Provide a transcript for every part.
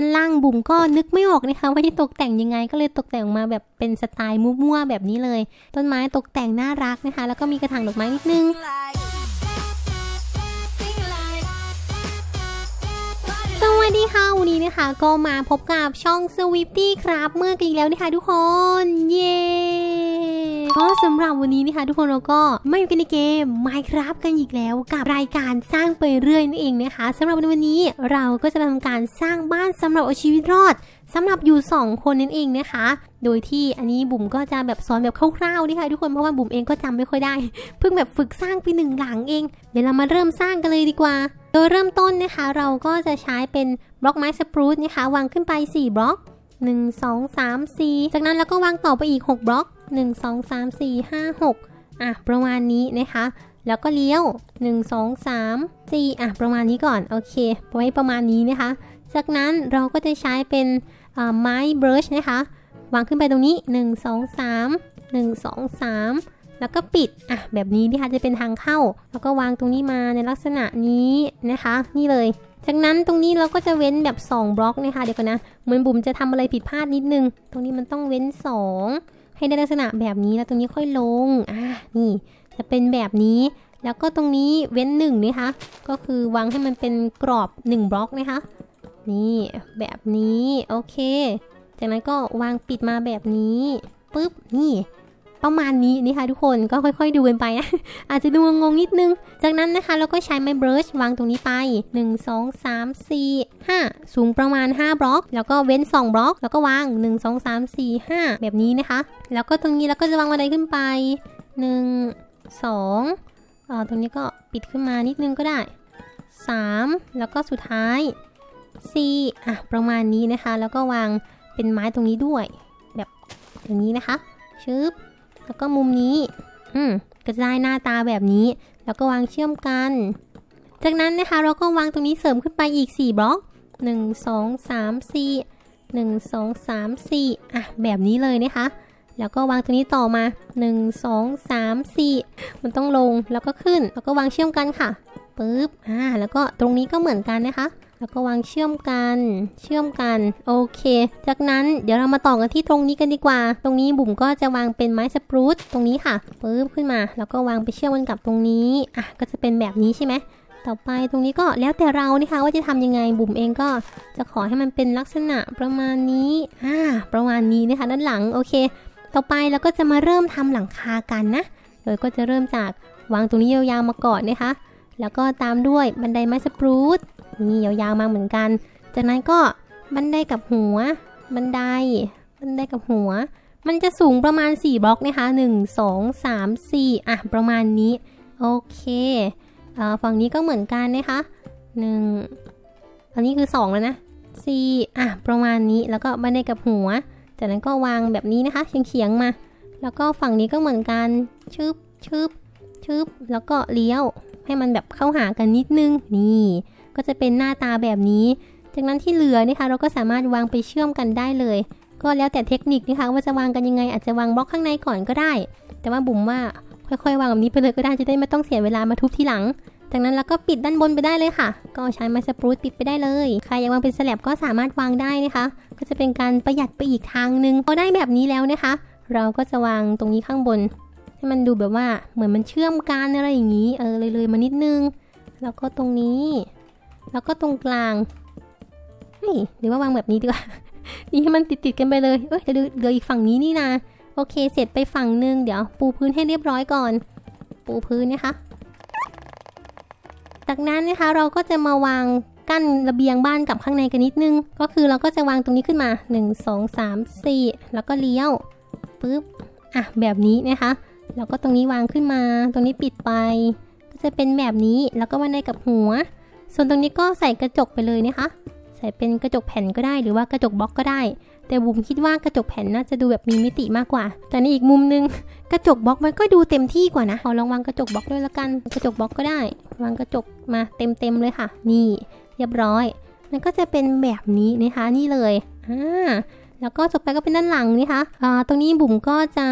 ชั้นล่างบุ๋มก็นึกไม่ออกนะคะว่าจะตกแต่งยังไงก็เลยตกแต่งออกมาแบบเป็นสไตล์มั่วๆแบบนี้เลย ต้นไม้ตกแต่งน่ารักนะคะ แล้วก็มีกระถางดอกไม้นิดนึง สวัสดีค่ะวันนี้นะคะก็มาพบกับช่อง Swifty ครับเมื่อกันอีกแล้วนะคะทุกคน เย้ก็สำหรับวันนี้นะคะทุกคนเราก็ไม่อยู่กันในเกม Minecraft กันอีกแล้วกับรายการสร้างไปเรื่อยนั่นเองนะคะสำหรับในวันนี้เราก็จะทำการสร้างบ้านสำหรับเอาชีวิตรอดสำหรับอยู่ 2 คนนั่นเองนะคะ โดยที่อันนี้บุ๋มก็จะแบบสอนแบบคร่าวๆนี่ค่ะทุกคนเพราะว่าบุ๋มเองก็จำไม่ค่อยได้ เพิ่งแบบฝึกสร้างไปหนึ่งหลังเอง เดี๋ยวเรามาเริ่มสร้างกันเลยดีกว่า โดยเริ่มต้นนะคะเราก็จะใช้เป็นบล็อกไม้สปรูตนะคะวางขึ้นไป 4 บล็อก 1 2 3 4 จากนั้นเราก็วางต่อไปอีก 6 บล็อก 1 2 3 4 5 6 อะ ประมาณนี้นะคะ แล้วก็เลี้ยว 1 2 3 4 อะ ประมาณนี้ก่อน โอเค ไว้ประมาณนี้นะคะ จากนั้นเราก็จะใช้เป็นไม้บรัชนะคะ วางขึ้นไปตรงนี้ 1 2 3 1 2 3 แล้วก็ปิดอะแบบนี้นะคะจะเป็นทางเข้า แล้วก็วางตรงนี้มาในลักษณะนี้นะคะ นี่เลย จากนั้นตรงนี้เราก็จะเว้นแบบ 2 บล็อกนะคะเดี๋ยวก่อนนะเหมือนบุ๋มจะทำอะไรผิดพลาดนิดนึง ตรงนี้มันต้องเว้น 2 ให้ได้ลักษณะแบบนี้แล้วตรงนี้ค่อยลงอะนี่จะเป็นแบบนี้แล้วก็ตรงนี้เว้น1นะคะ ก็คือวางให้มันเป็นกรอบ 1 บล็อกนะคะ นี่แบบนี้ โอเค จากนั้นก็วางปิดมาแบบนี้ปุ๊บ นี่ ประมาณนี้นี่ค่ะทุกคนก็ค่อยๆดูกันไปนะ อาจจะดูงงนิดนึง จากนั้นนะคะเราก็ใช้ไม้เบรชวางตรงนี้ไป 1 2 3 4 5 สูงประมาณ 5 บล็อก แล้วก็เว้น 2 บล็อก แล้วก็วาง 1 2 3 4 5 แบบนี้นะคะ แล้วก็ตรงนี้เราก็จะวางบันไดขึ้นไป 1 2เอ่อตรงนี้ก็ปิดขึ้นมานิดนึงก็ได้ 3 แล้วก็สุดท้าย 4 อะประมาณนี้นะคะ แล้วก็วางเป็นไม้ตรงนี้ด้วย แบบอย่างนี้นะคะชึบ แล้วก็มุมนี้ อืมก็จะได้หน้าตาแบบนี้ แล้วก็วางเชื่อมกัน จากนั้นนะคะเราก็วางตรงนี้เสริมขึ้นไปอีก 4 บล็อก 1 2 3 4 1 2 3 4 อะ แบบนี้เลยนะคะ แล้วก็วางตรงนี้ต่อมา 1 2 3 4 มันต้องลงแล้วก็ขึ้น แล้วก็วางเชื่อมกันค่ะปึ๊บ อ่า แล้วก็ตรงนี้ก็เหมือนกันนะคะ แล้วก็วางเชื่อมกัน เชื่อมกัน โอเค จากนั้นเดี๋ยวเรามาต่อกันที่ตรงนี้กันดีกว่า ตรงนี้บุ๋มก็จะวางเป็นไม้สปรูตตรงนี้ค่ะปึ๊บขึ้นมา แล้วก็วางไปเชื่อมกันกับตรงนี้ อะ ก็จะเป็นแบบนี้ใช่ไหมต่อไปตรงนี้ก็แล้วแต่เรานะคะว่าจะทำยังไงบุ๋มเองก็จะขอให้มันเป็นลักษณะประมาณนี้อ่าประมาณนี้นะคะด้านหลังโอเค ต่อไปเราก็จะมาเริ่มทำหลังคากันนะโดยก็จะเริ่มจากวางตรงนี้ยาวๆมาก่อนนะคะ แล้วก็ตามด้วยบันไดไม้สปรูต นี่ยาวๆมาเหมือนกัน จากนั้นก็บันไดกับหัว บันได บันไดกับหัว มันจะสูงประมาณ 4 บล็อกนะคะ 1 2 3 4 อะ ประมาณนี้ โอเคเอ่อฝั่งนี้ก็เหมือนกันนะคะ 1 อันนี้คือ 2 แล้วนะ 4 อะ ประมาณนี้ แล้วก็บันไดกับหัว จากนั้นก็วางแบบนี้นะคะ เฉียงๆมา แล้วก็ฝั่งนี้ก็เหมือนกัน ชึบชึบชึบ แล้วก็เลี้ยว ให้มันแบบเข้าหากันนิดนึง นี่ ก็จะเป็นหน้าตาแบบนี้ จากนั้นที่เหลือนะคะเราก็สามารถวางไปเชื่อมกันได้เลย ก็แล้วแต่เทคนิคนะคะว่าจะวางกันยังไง อาจจะวางบล็อกข้างในก่อนก็ได้ แต่ว่าบุ๋มว่าค่อยๆ วางแบบนี้ไปเลยก็ได้จะได้ไม่ต้องเสียเวลามาทุบทีหลัง จากนั้นเราก็ปิดด้านบนไปได้เลยค่ะ ก็ใช้ไม้สปรูตปิดไปได้เลยใครอยากวางเป็นสลับก็สามารถวางได้นะคะ ก็จะเป็นการประหยัดไปอีกทางหนึ่งพอได้แบบนี้แล้วนะคะ เราก็จะวางตรงนี้ข้างบน ให้มันดูแบบว่าเหมือนมันเชื่อมกันอะไรอย่างนี้ เออเลยเลยๆมานิดนึง แล้วก็ตรงนี้ แล้วก็ตรงกลางเฮ้ยหรือว่าวางแบบนี้ดีกว่า นี่ให้มันติดติดๆกันไปเลยเอ้ยเดี๋ยวเหลืออีกฝั่งนี้นี่นะโอเค เสร็จไปฝั่งหนึ่งเดี๋ยว ปูพื้นให้เรียบร้อยก่อน ปูพื้นนะคะ จากนั้นนะคะเราก็จะมาวางกั้นระเบียงบ้านกับข้างในกันนิดนึง ก็คือเราก็จะวางตรงนี้ขึ้นมา 1 2 3 4 แล้วก็เลี้ยวปึ๊บอะแบบนี้นะคะแล้วก็ตรงนี้วางขึ้นมา ตรงนี้ปิดไป ก็จะเป็นแบบนี้แล้วก็วางในกับหัว ส่วนตรงนี้ก็ใส่กระจกไปเลยนะคะ ใส่เป็นกระจกแผ่นก็ได้หรือว่ากระจกบล็อกก็ได้ แต่บุ๋มคิดว่ากระจกแผ่นน่าจะดูแบบมีมิติมากกว่า แต่ในอีกมุมนึงกระจกบล็อกมันก็ดูเต็มที่กว่านะขอลองวางกระจกบล็อกด้วยละกัน กระจกบล็อกก็ได้ วางกระจกมาเต็มๆเลยค่ะ นี่ เรียบร้อยมันก็จะเป็นแบบนี้นะคะนี่เลยอ่าแล้วก็จบไปก็เป็นด้านหลังนี่คะอ่าตรงนี้บุ๋มก็จะ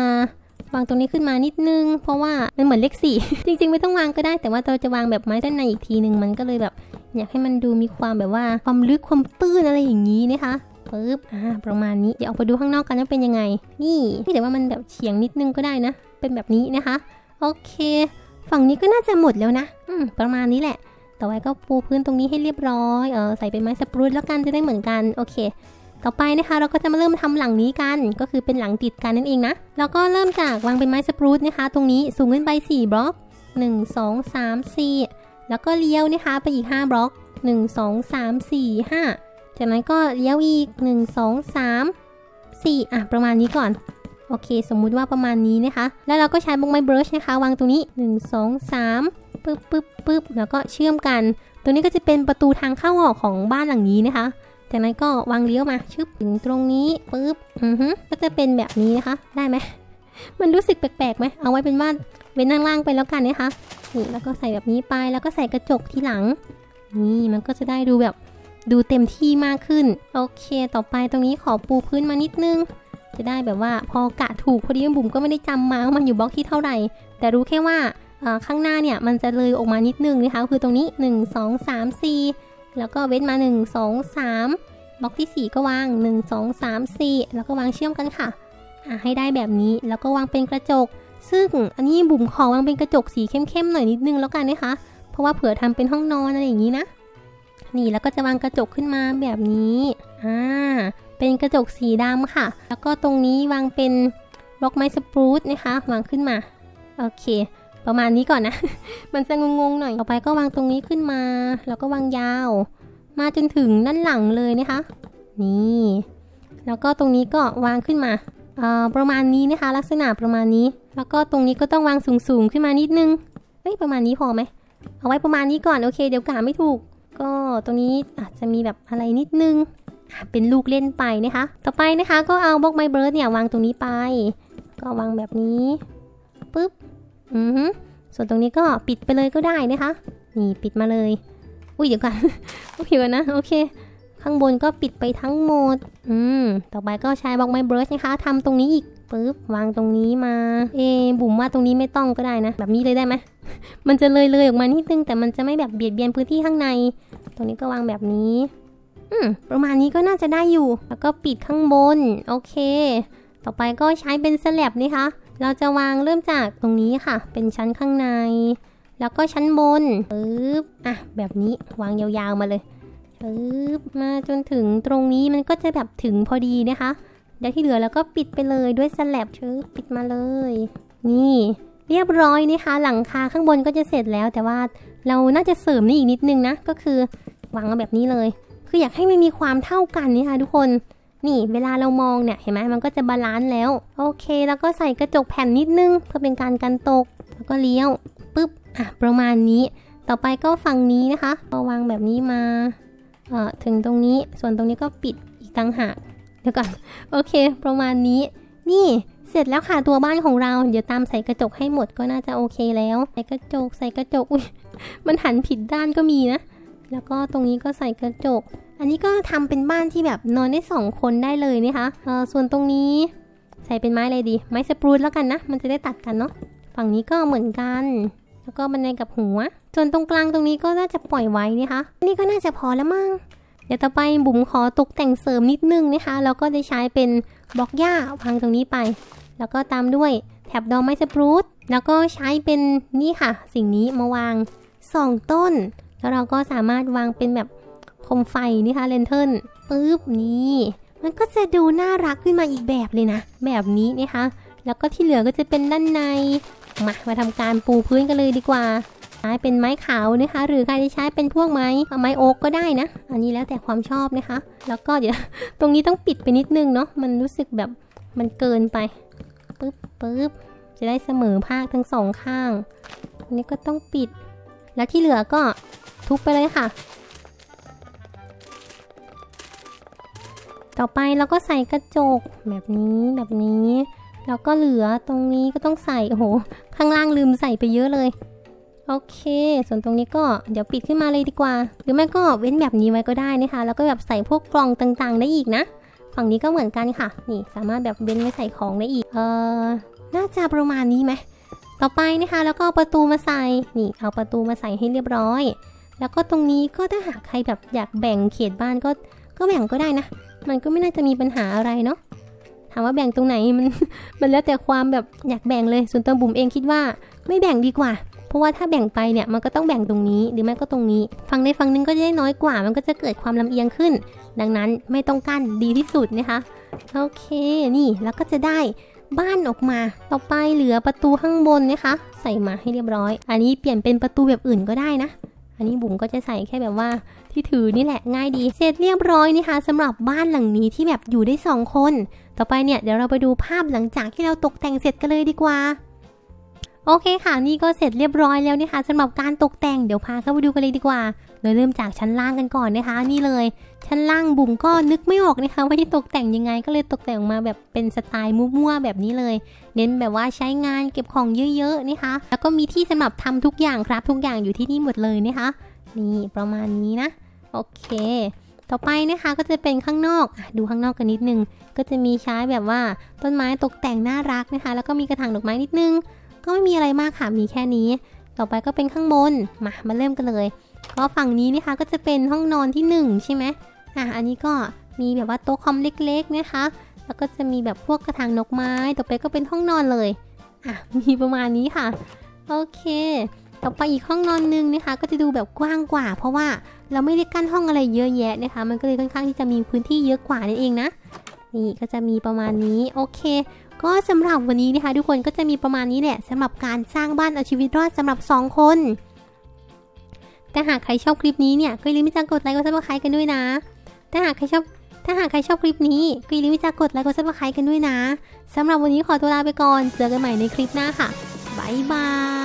วางตรงนี้ขึ้นมานิดนึง เพราะว่ามันเหมือนเลขสี่จริง ๆ ไม่ต้องวางก็ได้แต่ว่าเราจะวางแบบไม้ด้านในอีกทีหนึ่งมันก็เลยแบบ อยากให้มันดูมีความแบบว่าความลึกความตื้นอะไรอย่างนี้นะคะปึ๊บอ่าประมาณนี้เดี๋ยวออกไปดูข้างนอกกันว่าเป็นยังไง นี่นี่แต่ว่ามันแบบเฉียงนิดนึงก็ได้นะ เป็นแบบนี้นะคะ โอเค ฝั่งนี้ก็น่าจะหมดแล้วนะ อืมประมาณนี้แหละต่อไปก็ปูพื้นตรงนี้ให้เรียบร้อย เออใส่เป็นไม้สปรูตแล้วกันจะได้เหมือนกัน โอเค ต่อไปนะคะ เราก็จะมาเริ่มทำหลังนี้กัน ก็คือเป็นหลังติดกันนั่นเองนะ แล้วก็เริ่มจากวางเป็นไม้สปรูตนะคะ ตรงนี้สูงขึ้นไป 4 บล็อก 1 2 3 4 แล้วก็เลี้ยวนะคะไปอีก 5 บล็อก 1 2 3 4 5 จากนั้นก็เลี้ยวอีก 1 2 3 4 อะ ประมาณนี้ก่อน โอเค สมมุติว่าประมาณนี้นะคะ แล้วเราก็ใช้บล็อกไม้บรัชนะคะ วางตรงนี้ 1 2 3ปึ๊บปึ๊บปึ๊บแล้วก็เชื่อมกัน ตัวนี้ก็จะเป็นประตูทางเข้าออกของบ้านหลังนี้นะคะ จากนั้นก็วางเลี้ยวมาชึบถึงตรงนี้ปึ๊บอือฮึก็จะเป็นแบบนี้นะคะ ได้ไหมมันรู้สึกแปลกๆไหมเอาไว้เป็นว่าเว้นล่างๆไปแล้วกันนะคะ นี่แล้วก็ใส่แบบนี้ไปแล้วก็ใส่กระจกที่หลัง นี่มันก็จะได้ดูแบบดูเต็มที่มากขึ้น โอเค ต่อไปตรงนี้ขอปูพื้นมานิดนึง จะได้แบบว่าพอกะถูกพอดีบุ๋มก็ไม่ได้จำมาว่ามันอยู่บล็อกที่เท่าไหร่ แต่รู้แค่ว่าข้างหน้าเนี่ยมันจะเลยออกมานิดนึงนะคะคือตรงนี้ 1 2 3 4 แล้วก็เว้นมา 1 2 3 บล็อกที่ 4 ก็วาง 1 2 3 4 แล้วก็วางเชื่อมกันค่ะอะให้ได้แบบนี้แล้วก็วางเป็นกระจก ซึ่งอันนี้บุ๋มขอวางเป็นกระจกสีเข้มๆหน่อยนิดนึงแล้วกันนะคะ เพราะว่าเผื่อทำเป็นห้องนอนอะไรอย่างนี้นะ นี่แล้วก็จะวางกระจกขึ้นมาแบบนี้ อ่า เป็นกระจกสีดำค่ะ แล้วก็ตรงนี้วางเป็นบล็อกไม้สปรูตนะคะ วางขึ้นมา โอเค ประมาณนี้ก่อนนะ มันจะงงๆหน่อย ต่อไปก็วางตรงนี้ขึ้นมา แล้วก็วางยาว มาจนถึงด้านหลังเลยนะคะ นี่ แล้วก็ตรงนี้ก็วางขึ้นมา ประมาณนี้นะคะ ลักษณะประมาณนี้ แล้วก็ตรงนี้ก็ต้องวางสูงๆขึ้นมานิดนึงเอ้ยประมาณนี้พอไหมเอาไว้ประมาณนี้ก่อนโอเค เดี๋ยวกาไม่ถูก ก็ตรงนี้อาจจะมีแบบอะไรนิดนึงเป็นลูกเล่นไปนะคะ ต่อไปนะคะก็เอาบล็อกไมเบิร์ดเนี่ยวางตรงนี้ไป ก็วางแบบนี้ปุ๊บอือฮึส่วนตรงนี้ก็ปิดไปเลยก็ได้นะคะ นี่ปิดมาเลย อุ้ยเดี๋ยวก่อนโอเคก่อนนะ โอเค ข้างบนก็ปิดไปทั้งหมด อืม ต่อไปก็ใช้บล็อกไม้เบร์ดนะคะทำตรงนี้อีกปุ๊บวางตรงนี้มา เอบุ๋มว่าตรงนี้ไม่ต้องก็ได้นะ แบบนี้เลยได้ไหม มันจะเลยเลยๆออกมานิดนึงแต่มันจะไม่แบบเบียดเบียนพื้นที่ข้างใน ตรงนี้ก็วางแบบนี้ อืม ประมาณนี้ก็น่าจะได้อยู่ แล้วก็ปิดข้างบน โอเค ต่อไปก็ใช้เป็นสแลบนี่คะ เราจะวางเริ่มจากตรงนี้ค่ะ เป็นชั้นข้างใน แล้วก็ชั้นบนปึ๊บ อะ แบบนี้วางยาวๆมาเลย ปึ๊บมาจนถึงตรงนี้มันก็จะแบบถึงพอดีนะคะเดี๋ยวที่เหลือแล้วก็ปิดไปเลยด้วยสแลบชื้อปิดมาเลย นี่ เรียบร้อยนะคะ หลังคาข้างบนก็จะเสร็จแล้ว แต่ว่าเราน่าจะเสริมนี่อีกนิดนึงนะ ก็คือวางมาแบบนี้เลย คืออยากให้มันมีความเท่ากันนี่ค่ะทุกคนนี่เวลาเรามองเนี่ยเห็นไหมมันก็จะบาลานซ์แล้ว โอเค แล้วก็ใส่กระจกแผ่นนิดนึง เพื่อเป็นการกันตก แล้วก็เลี้ยวปุ๊บอะประมาณนี้ ต่อไปก็ฝั่งนี้นะคะก็วางแบบนี้มา ถึงตรงนี้ส่วนตรงนี้ก็ปิดอีกต่างหากเดี๋ยวก่อนโอเค ประมาณนี้ นี่เสร็จแล้วค่ะตัวบ้านของเรา เดี๋ยวตามใส่กระจกให้หมดก็น่าจะโอเคแล้ว ใส่กระจกใส่กระจกอุ้ยมันหันผิดด้านก็มีนะ แล้วก็ตรงนี้ก็ใส่กระจก อันนี้ก็ทำเป็นบ้านที่แบบนอนได้สองคนได้เลยนะคะเออส่วนตรงนี้ ใส่เป็นไม้อะไรดี ไม้สปรูตแล้วกันนะ มันจะได้ตัดกันเนาะฝั่งนี้ก็เหมือนกัน แล้วก็บันไดกับหัว ส่วนตรงกลางตรงนี้ก็น่าจะปล่อยไว้นะคะ นี่ก็น่าจะพอแล้วมั้งเดี๋ยวต่อไปบุ๋มขอตกแต่งเสริมนิดนึงนะคะแล้วก็จะใช้เป็นบล็อกหญ้าวางตรงนี้ไป แล้วก็ตามด้วยแถบดอกไม้สปรูตแล้วก็ใช้เป็นนี่ค่ะ สิ่งนี้มาวางสองต้น แล้วเราก็สามารถวางเป็นแบบโคมไฟนี่ค่ะเลนเทิร์นปึ๊บนี่มันก็จะดูน่ารักขึ้นมาอีกแบบเลยนะ แบบนี้นะคะ แล้วก็ที่เหลือก็จะเป็นด้านใน มามาทำการปูพื้นกันเลยดีกว่าใช้เป็นไม้ขาวนะคะ หรือใครจะใช้เป็นพวกไม้ไม้โอ๊กก็ได้นะ อันนี้แล้วแต่ความชอบนะคะ แล้วก็เดี๋ยวตรงนี้ต้องปิดไปนิดนึงเนาะมันรู้สึกแบบมันเกินไปปึ๊บปึ๊บจะได้เสมอภาคทั้งสองข้างอันนี้ก็ต้องปิด แล้วที่เหลือก็ทุบไปเลยค่ะ ต่อไปเราก็ใส่กระจกแบบนี้แบบนี้ แล้วก็เหลือตรงนี้ก็ต้องใส่โอ้โห ข้างล่างลืมใส่ไปเยอะเลย โอเค ส่วนตรงนี้ก็เดี๋ยวปิดขึ้นมาเลยดีกว่า หรือไม่ก็เว้นแบบนี้ไว้ก็ได้นะคะ แล้วก็แบบใส่พวกกล่องต่างๆ ได้อีกนะ ฝั่งนี้ก็เหมือนกันค่ะ นี่สามารถแบบเว้นไว้ใส่ของได้อีก เออน่าจะประมาณนี้ไหมต่อไปนะคะ แล้วก็เอาประตูมาใส่ นี่เอาประตูมาใส่ให้เรียบร้อย แล้วก็ตรงนี้ก็ถ้าหากใครแบบอยากแบ่งเขตบ้านก็ก็แบ่งก็ได้นะ มันก็ไม่น่าจะมีปัญหาอะไรเนาะ ถามว่าแบ่งตรงไหนมันมันแล้วแต่ความแบบอยากแบ่งเลย ส่วนตัวบุ๋มเองคิดว่าไม่แบ่งดีกว่า เพราะว่าถ้าแบ่งไปเนี่ยมันก็ต้องแบ่งตรงนี้หรือไม่ก็ตรงนี้ฝั่งใดฝั่งนึงก็จะได้น้อยกว่า มันก็จะเกิดความลำเอียงขึ้น ดังนั้นไม่ต้องกั้นดีที่สุดนะคะโอเคนี่แล้วก็จะได้บ้านออกมา ต่อไปเหลือประตูข้างบนนะคะ ใส่มาให้เรียบร้อย อันนี้เปลี่ยนเป็นประตูแบบอื่นก็ได้นะ อันนี้บุ๋มก็จะใส่แค่แบบว่าที่ถือนี่แหละง่ายดี เสร็จเรียบร้อยนะคะสำหรับบ้านหลังนี้ที่แบบอยู่ได้สองคน ต่อไปเนี่ยเดี๋ยวเราไปดูภาพหลังจากที่เราตกแต่งเสร็จกันเลยดีกว่า โอเคค่ะ นี่ก็เสร็จเรียบร้อยแล้วนะคะสำหรับการตกแต่งเดี๋ยวพาเข้าไปดูกันเลยดีกว่า โดยเริ่มจากชั้นล่างกันก่อนนะคะ นี่เลย ชั้นล่างบุ๋มก็นึกไม่ออกนะคะว่าจะตกแต่งยังไงก็เลยตกแต่งออกมาแบบเป็นสไตล์มั่วๆแบบนี้เลย เน้นแบบว่าใช้งานเก็บของเยอะๆนะคะ แล้วก็มีที่สำหรับทำทุกอย่างครับ ทุกอย่างอยู่ที่นี่หมดเลยนะคะ นี่ประมาณนี้นะโอเค ต่อไปนะคะก็จะเป็นข้างนอกดูข้างนอกกันนิดนึง ก็จะมีใช้แบบว่าต้นไม้ตกแต่งน่ารักนะคะ แล้วก็มีกระถางดอกไม้นิดนึง ก็ไม่มีอะไรมากค่ะมีแค่นี้ ต่อไปก็เป็นข้างบนมามาเริ่มกันเลย ก็ฝั่งนี้นะคะก็จะเป็นห้องนอนที่หนึ่งใช่ไหมอะอันนี้ก็มีแบบว่าโต๊ะคอมเล็กๆนะคะ แล้วก็จะมีแบบพวกกระถางดอกไม้ ต่อไปก็เป็นห้องนอนเลยอะมีประมาณนี้ค่ะโอเค ต่อไปอีกห้องนอนหนึงนะคะ ก็จะดูแบบกว้างกว่า เพราะว่าเราไม่ได้กั้นห้องอะไรเยอะแยะนะคะ มันก็เลยค่อนข้างที่จะมีพื้นที่เยอะกว่านั่นเองนะ นี่ก็จะมีประมาณนี้โอเค ก็สำหรับวันนี้นะคะ ทุกคนก็จะมีประมาณนี้แหละสำหรับการสร้างบ้านเอาชีวิตรอดสำหรับ 2 คน แต่หากใครชอบคลิปนี้เนี่ยก็อย่าลืมที่จะกดไลค์กดซับสไครต์กันด้วยนะถ้าหากใครชอบถ้าหากใครชอบคลิปนี้ก็อย่าลืมที่จะกดไลค์กดซับสไครต์กันด้วยนะสำหรับวันนี้ขอตัวลาไปก่อน เจอกันใหม่ในคลิปหน้าค่ะ บ๊ายบาย